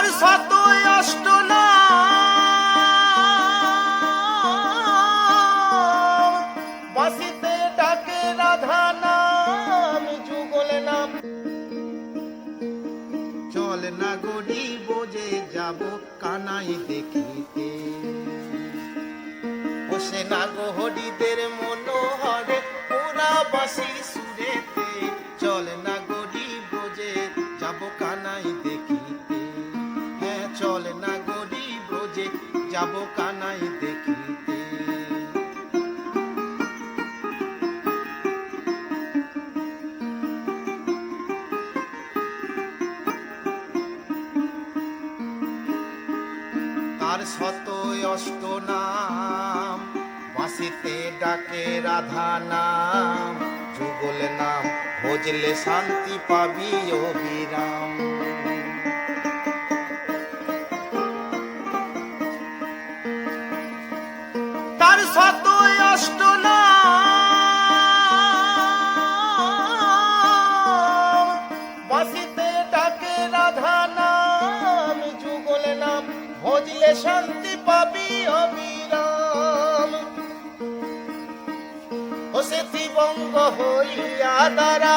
তার শত অষ্ট বাসিতে ডাকে রাধা নাম, যুগল নাম। চল না গড়ি বোঝে যাব কানাই দেখিতে। বসে না গো মনোহরে পুরা বাসি সুরেতে। চল না গড়ি বোঝে যাব কানাই দেখিতে। চল না গড়ি বোঝে যাব কানাই দেখিতে। তার শত অষ্ট নাম, বাঁশিতে ডাকে রাধা নাম, যুগল নাম, ভজলে শান্তি পাবি অবিরাম শত না। বাসিতে ডাকে রাধা নাম, যুগল নাম, ভজলে শান্তি পাবি অবিরাম। ও সে বঙ্গ হইয়া দ্বারা